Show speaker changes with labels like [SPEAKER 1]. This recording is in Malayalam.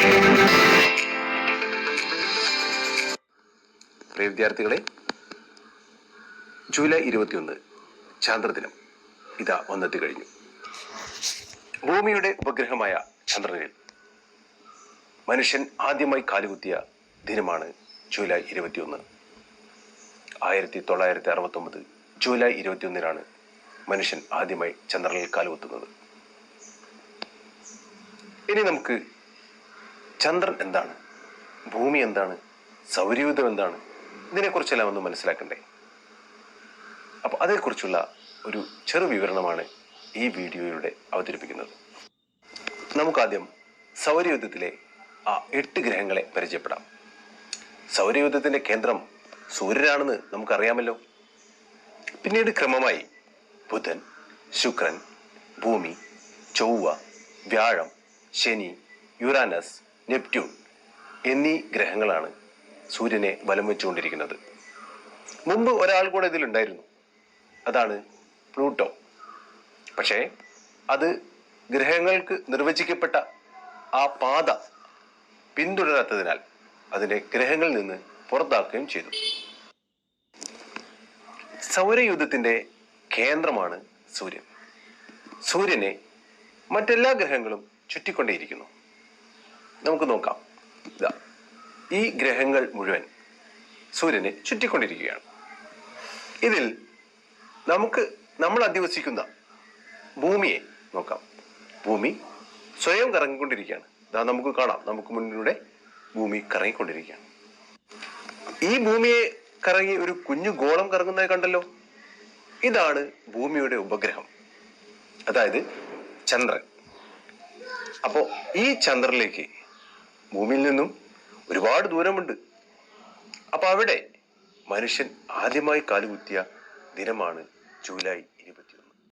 [SPEAKER 1] പ്രിയ വിദ്യാർത്ഥികളെ ജൂലൈ ഇരുപത്തിയൊന്ന് ചാന്ദ്രദിനം ഇതാ വന്നെത്തി കഴിഞ്ഞു. ഭൂമിയുടെ ഉപഗ്രഹമായ ചന്ദ്രനിൽ മനുഷ്യൻ ആദ്യമായി കാലുകുത്തിയ ദിനമാണ് ജൂലൈ ഇരുപത്തിയൊന്ന്. ആയിരത്തി തൊള്ളായിരത്തി അറുപത്തൊമ്പത് ജൂലൈ ഇരുപത്തിയൊന്നിനാണ് മനുഷ്യൻ ആദ്യമായി ചന്ദ്രനിൽ കാലുകുത്തുന്നത്. ഇനി നമുക്ക് ചന്ദ്രൻ എന്താണ്? ഭൂമി എന്താണ്? സൗരയൂഥം എന്താണ്? ഇതിനെക്കുറിച്ചെല്ലാം ഒന്ന് മനസ്സിലാക്കണ്ടേ? അപ്പോൾ അതേക്കുറിച്ചുള്ള ഒരു ചെറു വിവരണമാണ് ഈ വീഡിയോയിലൂടെ അവതരിപ്പിക്കുന്നത്. നമുക്കാദ്യം സൗരയൂഥത്തിലെ ആ എട്ട് ഗ്രഹങ്ങളെ പരിചയപ്പെടാം. സൗരയൂഥത്തിന്റെ കേന്ദ്രം സൂര്യനാണെന്ന് നമുക്കറിയാമല്ലോ. പിന്നീട് ക്രമമായി ബുധൻ ശുക്രൻ ഭൂമി ചൊവ്വ വ്യാഴം ശനി യുറാനസ് നെപ്റ്റ്യൂൺ എന്നീ ഗ്രഹങ്ങളാണ് സൂര്യനെ വലം വെച്ചുകൊണ്ടിരിക്കുന്നത്. മുമ്പ് ഒരാൾ കൂടെ ഇതിലുണ്ടായിരുന്നു അതാണ് പ്ലൂട്ടോ. പക്ഷേ അത് ഗ്രഹങ്ങൾക്ക് നിർവചിക്കപ്പെട്ട ആ പാത പിന്തുടരാത്തതിനാൽ അതിനെ ഗ്രഹങ്ങളിൽ നിന്ന് പുറത്താക്കുകയും ചെയ്തു. സൗരയുദ്ധത്തിന്റെ കേന്ദ്രമാണ് സൂര്യൻ. സൂര്യനെ മറ്റെല്ലാ ഗ്രഹങ്ങളും ചുറ്റിക്കൊണ്ടേയിരിക്കുന്നു. നമുക്ക് നോക്കാം. ഇതാ ഈ ഗ്രഹങ്ങൾ മുഴുവൻ സൂര്യനെ ചുറ്റിക്കൊണ്ടിരിക്കുകയാണ്. ഇതിൽ നമുക്ക് നമ്മൾ അധിവസിക്കുന്ന ഭൂമിയെ നോക്കാം. ഭൂമി സ്വയം കറങ്ങിക്കൊണ്ടിരിക്കുകയാണ്. ഇതാ നമുക്ക് കാണാം. നമുക്ക് മുന്നിലൂടെ ഭൂമി കറങ്ങിക്കൊണ്ടിരിക്കുകയാണ്. ഈ ഭൂമിയെ കറങ്ങി ഒരു കുഞ്ഞു ഗോളം കറങ്ങുന്നത് കണ്ടല്ലോ? ഇതാണ് ഭൂമിയുടെ ഉപഗ്രഹം. അതായത് ചന്ദ്രൻ. അപ്പോ ഈ ചന്ദ്രനിലേക്ക് ഭൂമിയിൽ നിന്നും ഒരുപാട് ദൂരമുണ്ട്. അപ്പൊ അവിടെ മനുഷ്യൻ ആദ്യമായി കാലുകുത്തിയ ദിനമാണ് ജൂലൈ